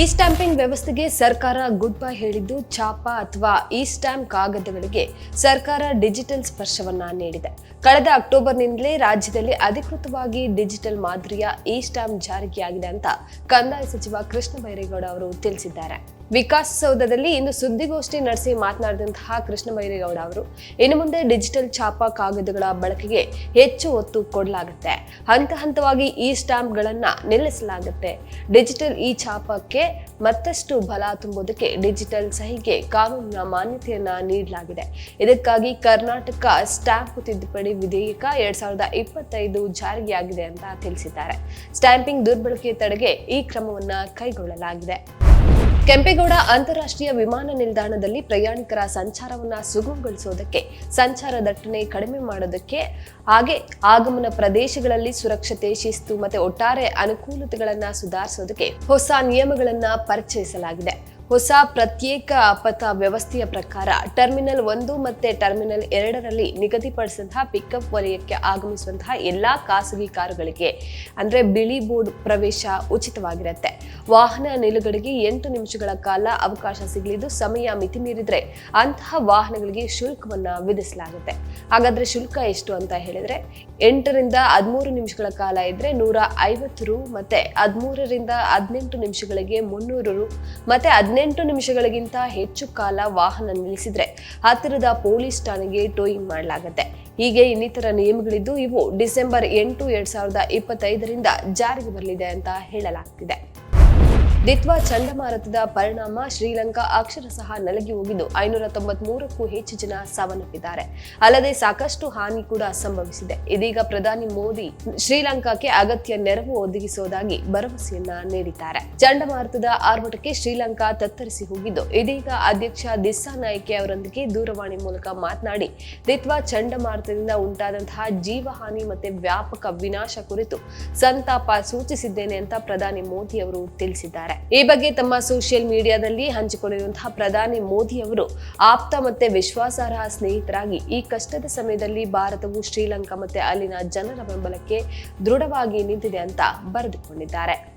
ಈ ಸ್ಟಾಂಪಿಂಗ್ ವ್ಯವಸ್ಥೆಗೆ ಸರ್ಕಾರ ಗುಡ್ ಬೈ ಹೇಳಿದ್ದು ಛಾಪ ಅಥವಾ ಈ ಸ್ಟ್ಯಾಂಪ್ ಕಾಗದಗಳಿಗೆ ಸರ್ಕಾರ ಡಿಜಿಟಲ್ ಸ್ಪರ್ಶವನ್ನ ನೀಡಿದೆ. ಕಳೆದ ಅಕ್ಟೋಬರ್ನಿಂದಲೇ ರಾಜ್ಯದಲ್ಲಿ ಅಧಿಕೃತವಾಗಿ ಡಿಜಿಟಲ್ ಮಾದರಿಯ ಈ ಸ್ಟಾಂಪ್ ಜಾರಿಗೆಯಾಗಿದೆ ಅಂತ ಕಂದಾಯ ಸಚಿವ ಕೃಷ್ಣ ಬೈರೇಗೌಡ ಅವರು ತಿಳಿಸಿದ್ದಾರೆ. ವಿಕಾಸಸೌಧದಲ್ಲಿ ಇಂದು ಸುದ್ದಿಗೋಷ್ಠಿ ನಡೆಸಿ ಮಾತನಾಡಿದಂತಹ ಕೃಷ್ಣ ಬೈರೇಗೌಡ ಅವರು, ಇನ್ನು ಮುಂದೆ ಡಿಜಿಟಲ್ ಛಾಪ ಕಾಗದಗಳ ಬಳಕೆಗೆ ಹೆಚ್ಚು ಒತ್ತು ಕೊಡಲಾಗುತ್ತೆ. ಹಂತ ಹಂತವಾಗಿ ಈ ಸ್ಟ್ಯಾಂಪ್ಗಳನ್ನ ನಿಲ್ಲಿಸಲಾಗುತ್ತೆ. ಡಿಜಿಟಲ್ ಈ ಛಾಪಕ್ಕೆ ಮತ್ತಷ್ಟು ಬಲ ತುಂಬುವುದಕ್ಕೆ ಡಿಜಿಟಲ್ ಸಹಿಗೆ ಕಾನೂನಿನ ಮಾನ್ಯತೆಯನ್ನ ನೀಡಲಾಗಿದೆ. ಇದಕ್ಕಾಗಿ ಕರ್ನಾಟಕ ಸ್ಟಾಂಪ್ ತಿದ್ದುಪಡಿ ವಿಧೇಯಕ ಎರಡ್ ಸಾವಿರದ ಇಪ್ಪತ್ತೈದು ಜಾರಿಗೆಯಾಗಿದೆ ಅಂತ ತಿಳಿಸಿದ್ದಾರೆ. ಸ್ಟ್ಯಾಂಪಿಂಗ್ ದುರ್ಬಳಕೆ ತಡೆಗೆ ಈ ಕ್ರಮವನ್ನ ಕೈಗೊಳ್ಳಲಾಗಿದೆ. ಕೆಂಪೇಗೌಡ ಅಂತಾರಾಷ್ಟ್ರೀಯ ವಿಮಾನ ನಿಲ್ದಾಣದಲ್ಲಿ ಪ್ರಯಾಣಿಕರ ಸಂಚಾರವನ್ನ ಸುಗಮಗೊಳಿಸೋದಕ್ಕೆ, ಸಂಚಾರ ದಟ್ಟಣೆ ಕಡಿಮೆ ಮಾಡೋದಕ್ಕೆ, ಹಾಗೆ ಆಗಮನ ಪ್ರದೇಶಗಳಲ್ಲಿ ಸುರಕ್ಷತೆ, ಶಿಸ್ತು ಮತ್ತೆ ಒಟ್ಟಾರೆ ಅನುಕೂಲತೆಗಳನ್ನ ಸುಧಾರಿಸೋದಕ್ಕೆ ಹೊಸ ನಿಯಮಗಳನ್ನ ಪರಿಚಯಿಸಲಾಗಿದೆ. ಹೊಸ ಪ್ರತ್ಯೇಕ ಪಥ ವ್ಯವಸ್ಥೆಯ ಪ್ರಕಾರ ಟರ್ಮಿನಲ್ ಒಂದು ಮತ್ತೆ ಟರ್ಮಿನಲ್ ಎರಡರಲ್ಲಿ ನಿಗದಿಪಡಿಸಿದಂತಹ ಪಿಕಪ್ ವಲಯಕ್ಕೆ ಆಗಮಿಸುವಂತಹ ಎಲ್ಲಾ ಖಾಸಗಿ ಕಾರುಗಳಿಗೆ ಅಂದ್ರೆ ಬಿಳಿ ಬೋರ್ಡ್ ಪ್ರವೇಶ ಉಚಿತವಾಗಿರುತ್ತೆ. ವಾಹನ ನಿಲುಗಡೆಗೆ ಎಂಟು ನಿಮಿಷಗಳ ಕಾಲ ಅವಕಾಶ ಸಿಗಲಿದ್ದು ಸಮಯ ಮಿತಿ ಮೀರಿದ್ರೆ ಅಂತಹ ವಾಹನಗಳಿಗೆ ಶುಲ್ಕವನ್ನ ವಿಧಿಸಲಾಗುತ್ತೆ. ಹಾಗಾದ್ರೆ ಶುಲ್ಕ ಎಷ್ಟು ಅಂತ ಹೇಳಿದ್ರೆ ಎಂಟರಿಂದ ಹದಿಮೂರು ನಿಮಿಷಗಳ ಕಾಲ ಇದ್ರೆ ನೂರ ಐವತ್ತು ರು ಮತ್ತೆ ಹದಿಮೂರರಿಂದ ಹದಿನೆಂಟು ನಿಮಿಷಗಳಿಗೆ ಮುನ್ನೂರು ರು ಮತ್ತೆ ಹದಿನೆಂಟು ನಿಮಿಷಗಳಿಗಿಂತ ಹೆಚ್ಚು ಕಾಲ ವಾಹನ ನಿಲ್ಲಿಸಿದ್ರೆ ಹತ್ತಿರದ ಪೊಲೀಸ್ ಠಾಣೆಗೆ ಟೋಯಿಂಗ್ ಮಾಡಲಾಗುತ್ತೆ. ಹೀಗೆ ಇನ್ನಿತರ ನಿಯಮಗಳಿದ್ದು ಇವು ಡಿಸೆಂಬರ್ ಎಂಟು, ಎರಡ್ ಸಾವಿರದ ಇಪ್ಪತ್ತೈದರಿಂದ ಜಾರಿಗೆ ಬರಲಿದೆ ಅಂತ ಹೇಳಲಾಗ್ತಿದೆ. ದಿತ್ವಾ ಚಂಡಮಾರುತದ ಪರಿಣಾಮ ಶ್ರೀಲಂಕಾ ಅಕ್ಷರಶಃ ನಲಗಿ ಹೋಗಿದ್ದು ಐನೂರ ತೊಂಬತ್ಮೂರಕ್ಕೂ ಹೆಚ್ಚು ಜನ ಸಾವನ್ನಪ್ಪಿದ್ದಾರೆ. ಅಲ್ಲದೆ ಸಾಕಷ್ಟು ಹಾನಿ ಕೂಡ ಸಂಭವಿಸಿದೆ. ಇದೀಗ ಪ್ರಧಾನಿ ಮೋದಿ ಶ್ರೀಲಂಕಾಕ್ಕೆ ಅಗತ್ಯ ನೆರವು ಒದಗಿಸುವುದಾಗಿ ಭರವಸೆಯನ್ನ ನೀಡಿದ್ದಾರೆ. ಚಂಡಮಾರುತದ ಆರ್ಭಟಕ್ಕೆ ಶ್ರೀಲಂಕಾ ತತ್ತರಿಸಿ ಹೋಗಿದ್ದು, ಇದೀಗ ಅಧ್ಯಕ್ಷ ದಿಸ್ಸಾ ನಾಯ್ಕೆ ಅವರೊಂದಿಗೆ ದೂರವಾಣಿ ಮೂಲಕ ಮಾತನಾಡಿ, ದಿತ್ವಾ ಚಂಡಮಾರುತದಿಂದ ಉಂಟಾದಂತಹ ಜೀವಹಾನಿ ಮತ್ತೆ ವ್ಯಾಪಕ ವಿನಾಶ ಕುರಿತು ಸಂತಾಪ ಸೂಚಿಸಿದ್ದೇನೆ ಅಂತ ಪ್ರಧಾನಿ ಮೋದಿ ಅವರು ತಿಳಿಸಿದ್ದಾರೆ. ಈ ಬಗ್ಗೆ ತಮ್ಮ ಸೋಷಿಯಲ್ ಮೀಡಿಯಾದಲ್ಲಿ ಹಂಚಿಕೊಂಡಿರುವಂತಹ ಪ್ರಧಾನಿ ಮೋದಿ ಅವರು ಆಪ್ತ ಮತ್ತೆ ವಿಶ್ವಾಸಾರ್ಹ ಸ್ನೇಹಿತರಾಗಿ ಈ ಕಷ್ಟದ ಸಮಯದಲ್ಲಿ ಭಾರತವು ಶ್ರೀಲಂಕಾ ಮತ್ತೆ ಅಲ್ಲಿನ ಜನರ ಬೆಂಬಲಕ್ಕೆ ದೃಢವಾಗಿ ನಿಂತಿದೆ ಅಂತ ಬರೆದುಕೊಂಡಿದ್ದಾರೆ.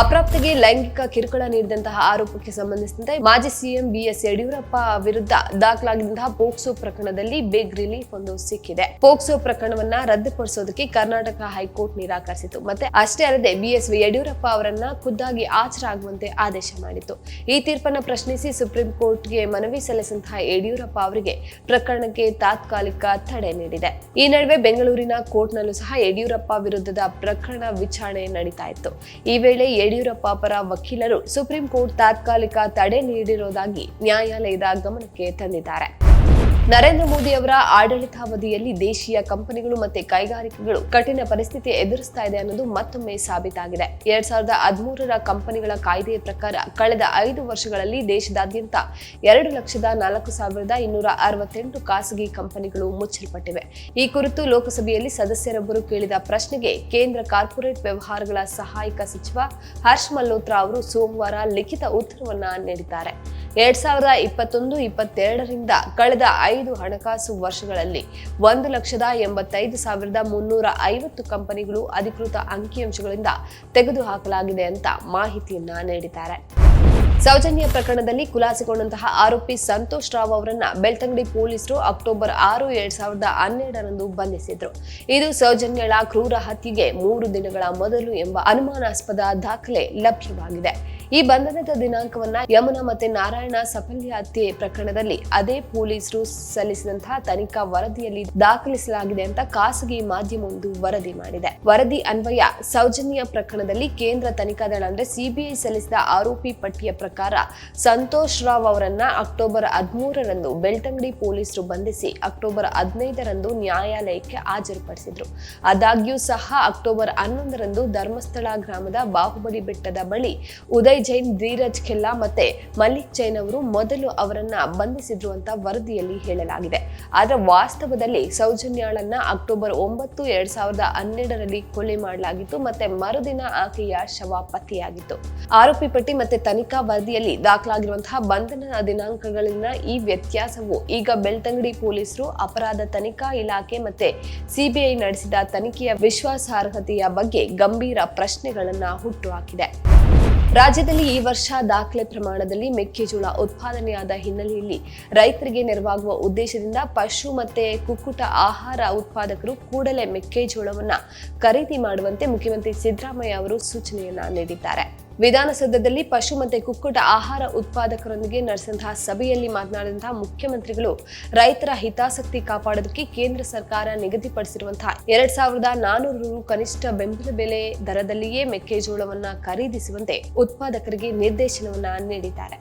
ಅಪ್ರಾಪ್ತಿಗೆ ಲೈಂಗಿಕ ಕಿರುಕುಳ ನೀಡಿದಂತಹ ಆರೋಪಕ್ಕೆ ಸಂಬಂಧಿಸಿದಂತೆ ಮಾಜಿ ಸಿಎಂ ಬಿಎಸ್ ಯಡಿಯೂರಪ್ಪ ವಿರುದ್ಧ ದಾಖಲಾಗಿದ್ದಂತಹ ಪೋಕ್ಸೋ ಪ್ರಕರಣದಲ್ಲಿ ಬಿಗ್ ರಿಲೀಫ್ ಒಂದು ಸಿಕ್ಕಿದೆ. ಪೋಕ್ಸೋ ಪ್ರಕರಣವನ್ನ ರದ್ದುಪಡಿಸೋದಕ್ಕೆ ಕರ್ನಾಟಕ ಹೈಕೋರ್ಟ್ ನಿರಾಕರಿಸಿತು. ಮತ್ತೆ ಅಷ್ಟೇ ಅಲ್ಲದೆ ಬಿಎಸ್ ಯಡಿಯೂರಪ್ಪ ಅವರನ್ನ ಖುದ್ದಾಗಿ ಆಗುವಂತೆ ಆದೇಶ ಮಾಡಿತು ಈ ತೀರ್ಪನ್ನು ಪ್ರಶ್ನಿಸಿ ಸುಪ್ರೀಂ ಕೋರ್ಟ್ಗೆ ಮನವಿ ಸಲ್ಲಿಸಿದಂತಹ ಯಡಿಯೂರಪ್ಪ ಅವರಿಗೆ ಪ್ರಕರಣಕ್ಕೆ ತಾತ್ಕಾಲಿಕ ತಡೆ ನೀಡಿದೆ. ಈ ನಡುವೆ ಬೆಂಗಳೂರಿನ ಕೋರ್ಟ್ನಲ್ಲೂ ಸಹ ಯಡಿಯೂರಪ್ಪ ವಿರುದ್ಧದ ಪ್ರಕರಣ ವಿಚಾರಣೆ ನಡೀತಾ ಇತ್ತು. ವೇಳೆ ಯಡಿಯೂರಪ್ಪ ಪರ ವಕೀಲರು ಸುಪ್ರೀಂ ಕೋರ್ಟ್ ತಾತ್ಕಾಲಿಕ ತಡೆ ನೀಡಿರುವುದಾಗಿ ನ್ಯಾಯಾಲಯದ ಗಮನಕ್ಕೆ ತಂದಿದ್ದಾರೆ. ನರೇಂದ್ರ ಮೋದಿ ಅವರ ಆಡಳಿತಾವಧಿಯಲ್ಲಿ ದೇಶೀಯ ಕಂಪನಿಗಳು ಮತ್ತು ಕೈಗಾರಿಕೆಗಳು ಕಠಿಣ ಪರಿಸ್ಥಿತಿ ಎದುರಿಸ್ತಾ ಇದೆ ಅನ್ನೋದು ಮತ್ತೊಮ್ಮೆ ಸಾಬೀತಾಗಿದೆ. ಎರಡ್ ಸಾವಿರದ ಹದಿಮೂರರ ಕಂಪನಿಗಳ ಕಾಯ್ದೆಯ ಪ್ರಕಾರ ಕಳೆದ ಐದು ವರ್ಷಗಳಲ್ಲಿ ದೇಶದಾದ್ಯಂತ ಎರಡು ಲಕ್ಷದ ನಾಲ್ಕು ಸಾವಿರದ ಇನ್ನೂರ ಅರವತ್ತೆಂಟು ಖಾಸಗಿ ಕಂಪನಿಗಳು ಮುಚ್ಚಲ್ಪಟ್ಟಿವೆ. ಈ ಕುರಿತು ಲೋಕಸಭೆಯಲ್ಲಿ ಸದಸ್ಯರೊಬ್ಬರು ಕೇಳಿದ ಪ್ರಶ್ನೆಗೆ ಕೇಂದ್ರ ಕಾರ್ಪೊರೇಟ್ ವ್ಯವಹಾರಗಳ ಸಹಾಯಕ ಸಚಿವ ಹರ್ಷ್ ಮಲ್ಹೋತ್ರಾ ಅವರು ಸೋಮವಾರ ಲಿಖಿತ ಉತ್ತರವನ್ನ ನೀಡಿದ್ದಾರೆ. ಎರಡ್ ಸಾವಿರದ ಇಪ್ಪತ್ತೊಂದು, ಇಪ್ಪತ್ತೆರಡರಿಂದ ಕಳೆದ ಐದು ಹಣಕಾಸು ವರ್ಷಗಳಲ್ಲಿ ಒಂದು ಲಕ್ಷದ ಎಂಬತ್ತೈದು ಸಾವಿರದ ಮುನ್ನೂರ ಐವತ್ತು ಕಂಪನಿಗಳು ಅಧಿಕೃತ ಅಂಕಿಅಂಶಗಳಿಂದ ತೆಗೆದುಹಾಕಲಾಗಿದೆ ಅಂತ ಮಾಹಿತಿಯನ್ನ ನೀಡಿದ್ದಾರೆ. ಸೌಜನ್ಯ ಪ್ರಕರಣದಲ್ಲಿ ಖುಲಾಸೆಗೊಂಡಂತಹ ಆರೋಪಿ ಸಂತೋಷ್ ರಾವ್ ಅವರನ್ನ ಬೆಳ್ತಂಗಡಿ ಪೊಲೀಸರು ಅಕ್ಟೋಬರ್ ಆರು, ಎರಡ್ ಸಾವಿರದ ಹನ್ನೆರಡರಂದು ಬಂಧಿಸಿದ್ರು. ಇದು ಸೌಜನ್ಯಳ ಕ್ರೂರ ಹತ್ಯೆಗೆ ಮೂರು ದಿನಗಳ ಮೊದಲು ಎಂಬ ಅನುಮಾನಾಸ್ಪದ ದಾಖಲೆ ಲಭ್ಯವಾಗಿದೆ. ಈ ಬಂಧನದ ದಿನಾಂಕವನ್ನ ಯಮುನಾ ಮತ್ತೆ ನಾರಾಯಣ ಸಫಲ್ಯ ಹತ್ಯೆ ಪ್ರಕರಣದಲ್ಲಿ ಅದೇ ಪೊಲೀಸರು ಸಲ್ಲಿಸಿದಂತಹ ತನಿಖಾ ವರದಿಯಲ್ಲಿ ದಾಖಲಿಸಲಾಗಿದೆ ಅಂತ ಖಾಸಗಿ ಮಾಧ್ಯಮವೊಂದು ವರದಿ ಮಾಡಿದೆ. ವರದಿ ಅನ್ವಯ ಸೌಜನ್ಯ ಪ್ರಕರಣದಲ್ಲಿ ಕೇಂದ್ರ ತನಿಖಾ ದಳ ಅಂದ್ರೆ ಸಿಬಿಐ ಸಲ್ಲಿಸಿದ ಆರೋಪಿ ಪಟ್ಟಿಯ ಪ್ರಕಾರ ಸಂತೋಷ್ ರಾವ್ ಅವರನ್ನ ಅಕ್ಟೋಬರ್ ಹದಿಮೂರರಂದು ಬೆಳ್ತಂಗಡಿ ಪೊಲೀಸರು ಬಂಧಿಸಿ ಅಕ್ಟೋಬರ್ ಹದಿನೈದರಂದು ನ್ಯಾಯಾಲಯಕ್ಕೆ ಹಾಜರುಪಡಿಸಿದ್ರು. ಆದಾಗ್ಯೂ ಸಹ ಅಕ್ಟೋಬರ್ ಹನ್ನೊಂದರಂದು ಧರ್ಮಸ್ಥಳ ಗ್ರಾಮದ ಬಾಹುಬಲಿ ಬೆಟ್ಟದ ಬಳಿ ಉದಯ್ ಜೈನ್ ಧೀರಜ್ ಖೆಲ್ಲಾ ಮತ್ತೆ ಮಲ್ಲಿಕ್ ಜೈನ್ ಅವರು ಮೊದಲು ಅವರನ್ನ ಬಂಧಿಸಿದ್ರು ಅಂತ ವರದಿಯಲ್ಲಿ ಹೇಳಲಾಗಿದೆ. ಆದ್ರೆ ವಾಸ್ತವದಲ್ಲಿ ಸೌಜನ್ಯಾಳನ್ನ ಅಕ್ಟೋಬರ್ ಒಂಬತ್ತು ಎರಡ್ ಸಾವಿರದ ಹನ್ನೆರಡರಲ್ಲಿ ಕೊಲೆ ಮಾಡಲಾಗಿತ್ತು ಮತ್ತೆ ಮರುದಿನ ಆಕೆಯ ಶವ ಪತ್ತೆಯಾಗಿತ್ತು. ಆರೋಪಿ ಪಟ್ಟಿ ಮತ್ತೆ ತನಿಖಾ ವರದಿಯಲ್ಲಿ ದಾಖಲಾಗಿರುವಂತಹ ಬಂಧನ ದಿನಾಂಕಗಳಲ್ಲಿನ ಈ ವ್ಯತ್ಯಾಸವು ಈಗ ಬೆಳ್ತಂಗಡಿ ಪೊಲೀಸರು, ಅಪರಾಧ ತನಿಖಾ ಇಲಾಖೆ ಮತ್ತೆ ಸಿಬಿಐ ನಡೆಸಿದ ತನಿಖೆಯ ವಿಶ್ವಾಸಾರ್ಹತೆಯ ಬಗ್ಗೆ ಗಂಭೀರ ಪ್ರಶ್ನೆಗಳನ್ನ ಹುಟ್ಟುಹಾಕಿದೆ ರಾಜ್ಯದಲ್ಲಿ ಈ ವರ್ಷ ದಾಖಲೆ ಪ್ರಮಾಣದಲ್ಲಿ ಮೆಕ್ಕೆಜೋಳ ಉತ್ಪಾದನೆಯಾದ ಹಿನ್ನೆಲೆಯಲ್ಲಿ ರೈತರಿಗೆ ನೆರವಾಗುವ ಉದ್ದೇಶದಿಂದ ಪಶು ಮತ್ತೆ ಕುಕ್ಕುಟ ಆಹಾರ ಉತ್ಪಾದಕರು ಕೂಡಲೇ ಮೆಕ್ಕೆಜೋಳವನ್ನು ಖರೀದಿ ಮಾಡುವಂತೆ ಮುಖ್ಯಮಂತ್ರಿ ಸಿದ್ದರಾಮಯ್ಯ ಅವರು ಸೂಚನೆಯನ್ನು ನೀಡಿದ್ದಾರೆ. ವಿಧಾನಸೌಧದಲ್ಲಿ ಪಶು ಮತ್ತು ಕುಕ್ಕುಟ ಆಹಾರ ಉತ್ಪಾದಕರೊಂದಿಗೆ ನಡೆಸಿದಂತಹ ಸಭೆಯಲ್ಲಿ ಮಾತನಾಡಿದಂತಹ ಮುಖ್ಯಮಂತ್ರಿಗಳು, ರೈತರ ಹಿತಾಸಕ್ತಿ ಕಾಪಾಡೋದಕ್ಕೆ ಕೇಂದ್ರ ಸರ್ಕಾರ ನಿಗದಿಪಡಿಸಿರುವಂತಹ ಎರಡ್ ಸಾವಿರದ ನಾನೂರು ರು ಕನಿಷ್ಠ ಬೆಂಬಲ ಬೆಲೆ ದರದಲ್ಲಿಯೇ ಮೆಕ್ಕೆಜೋಳವನ್ನ ಖರೀದಿಸುವಂತೆ ಉತ್ಪಾದಕರಿಗೆ ನಿರ್ದೇಶನವನ್ನ ನೀಡಿದ್ದಾರೆ.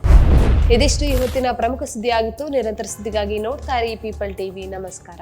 ಇದಿಷ್ಟು ಇವತ್ತಿನ ಪ್ರಮುಖ ಸುದ್ದಿಯಾಗಿತ್ತು. ನಿರಂತರ ಸುದ್ದಿಗಾಗಿ ನೋಡ್ತಾರೆ ಪೀಪಲ್ ಟಿವಿ ನಮಸ್ಕಾರ.